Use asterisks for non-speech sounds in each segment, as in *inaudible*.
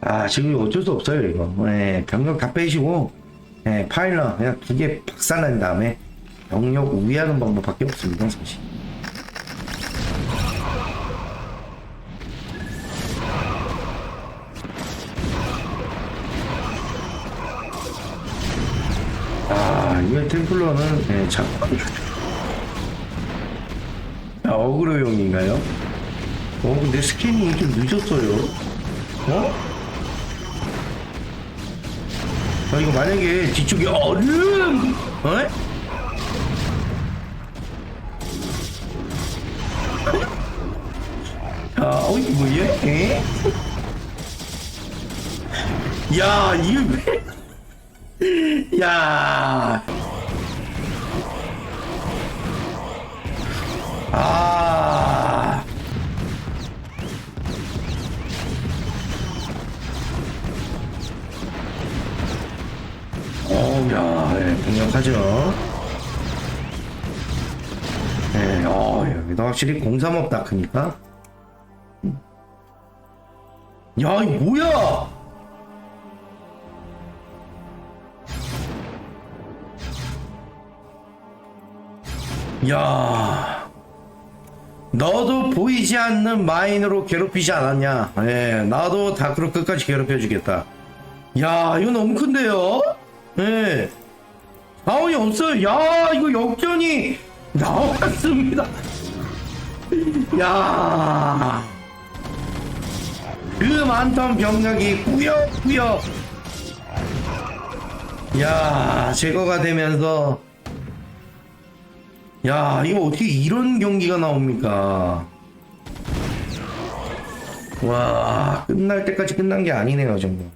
아, 지금 어쩔 수 없어요, 이거. 예, 병력 다 빼시고, 예, 파일럿 그냥 두 개 박살낸 다음에 병력 우위하는 방법밖에 없습니다, 사실. 아, 이거 템플러는, 예, 참. 아, 어그로용인가요? 어, 근데 스캔이 좀 늦었어요. 어? 아, 이거 만약에 뒤쪽에 얼음! 어? 아, 어, 이거 뭐야? 에? 야, 이거 왜? 야. 아. 어, 야, 예, 공략하죠. 예, 어, 여기도 확실히 035 다크니까. 야, 이 뭐야! 야, 너도 보이지 않는 마인으로 괴롭히지 않았냐? 예, 나도 다크로 끝까지 괴롭혀주겠다. 야, 이거 너무 큰데요? 예. 아우이 없어요. 야, 이거 역전이 나왔습니다. *laughs* 야. 그 많던 병력이 꾸역꾸역. 야, 제거가 되면서. 야, 이거 어떻게 이런 경기가 나옵니까? 와, 끝날 때까지 끝난 게 아니네요, 정말.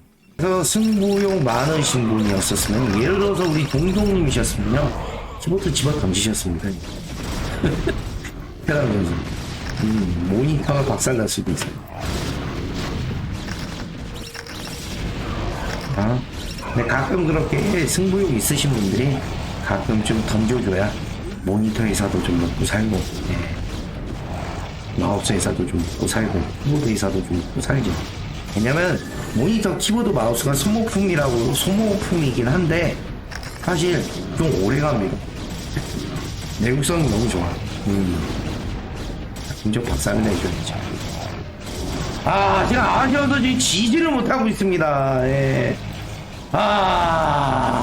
그래서 승부욕 많으신 분이었었으면, 예를 들어서 우리 동동님이셨으면요, 키보드 집어 던지셨습니다. *laughs* 해당 선수. 음, 모니터가 박살날 수도 있어요. 아, 근데 가끔 그렇게 승부욕 있으신 분들이 가끔 좀 던져줘야 모니터 회사도 좀 먹고 살고, 예. 마우스 회사도 좀 먹고 살고, 키보드 회사도 좀 먹고 살죠. 왜냐면 모니터, 키보드, 마우스가 소모품이라고 소모품이긴 한데 사실 좀 오래 갑니다. 내구성이 너무 좋아. 음. 진짜 박살을 내줘야죠. 아, 제가 아쉬워서 지금 지지를 못하고 있습니다. 예. 아.